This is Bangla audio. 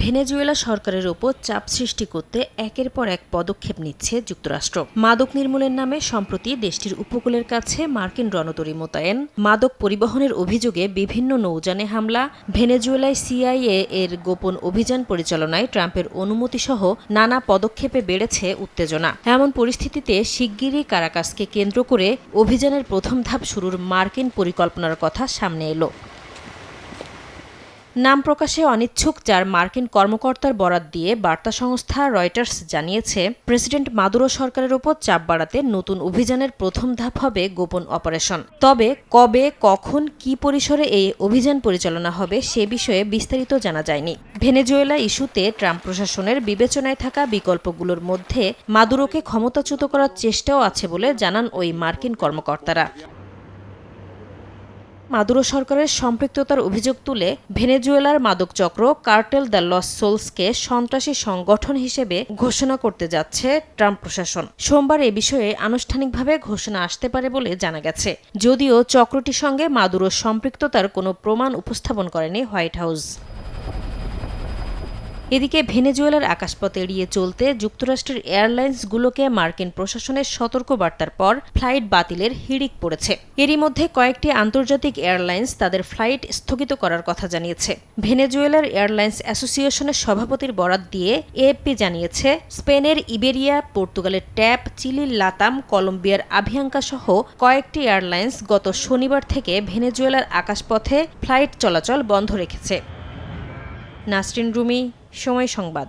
ভেনেজুয়েলা সরকারের ওপর চাপ সৃষ্টি করতে একের পর এক পদক্ষেপ নিচ্ছে যুক্তরাষ্ট্র। মাদক নির্মূলের নামে সম্প্রতি দেশটির উপকূলের কাছে মার্কিন রণতরী মোতায়েন। মাদক পরিবহনের অভিযোগে বিভিন্ন নৌযানে হামলা। ভেনেজুয়েলায় সিআইএ এর গোপন অভিযান পরিচালনায় ট্রাম্পের অনুমতিসহ নানা পদক্ষেপে বেড়েছে উত্তেজনা। এমন পরিস্থিতিতে শিগগিরই কারাকাসকে কেন্দ্র করে অভিযানের প্রথম ধাপ শুরুর মার্কিন পরিকল্পনার কথা সামনে এলো। নাম প্রকাশে অনিচ্ছুক, যার মার্কিন কর্মকর্তার বরাত দিয়ে বার্তা সংস্থা রয়টার্স জানিয়েছে, প্রেসিডেন্ট মাদুরো সরকারের ওপর চাপ বাড়াতে নতুন অভিযানের প্রথম ধাপ হবে গোপন অপারেশন। তবে কবে, কখন, কি পরিসরে এই অভিযান পরিচালনা হবে সে বিষয়ে বিস্তারিত জানা যায়নি। ভেনেজুয়েলা ইস্যুতে ট্রাম্প প্রশাসনের বিবেচনায় থাকা বিকল্পগুলোর মধ্যে মাদুরোকে ক্ষমতাচ্যুত করার চেষ্টাও আছে বলে জানান ওই মার্কিন কর্মকর্তারা। মাদুরো সরকারের সম্পৃক্ততার অভিযোগ তুলে ভেনেজুয়েলার মাদক চক্র কার্টেল দ্য লস সোলসকে সন্ত্রাসী সংগঠন হিসেবে ঘোষণা করতে যাচ্ছে ট্রাম্প প্রশাসন। সোমবার এ বিষয়ে আনুষ্ঠানিকভাবে ঘোষণা আসতে পারে বলে জানা গেছে। যদিও চক্রটির সঙ্গে মাদুরো সম্পৃক্ততার কোনো প্রমাণ উপস্থাপন করেনি হোয়াইট হাউস। এদিকে ভেনেজুয়েলার আকাশপথ এড়িয়ে চলতে যুক্তরাষ্ট্রের এয়ারলাইন্সগুলোকে মার্কিন প্রশাসনের সতর্ক বার্তার পর ফ্লাইট বাতিলের হিড়িক পড়েছে। এরই মধ্যে কয়েকটি আন্তর্জাতিক এয়ারলাইন্স তাদের ফ্লাইট স্থগিত করার কথা জানিয়েছে। ভেনেজুয়েলার এয়ারলাইন্স অ্যাসোসিয়েশনের সভাপতির বরাত দিয়ে এএফপি জানিয়েছে, স্পেনের ইবেরিয়া, পর্তুগালের ট্যাপ, চিলির লাতাম, কলম্বিয়ার আভিয়াঙ্কা সহ কয়েকটি এয়ারলাইন্স গত শনিবার থেকে ভেনেজুয়েলার আকাশপথে ফ্লাইট চলাচল বন্ধ রেখেছে। নাসরিন রুমি সময় সংবাদ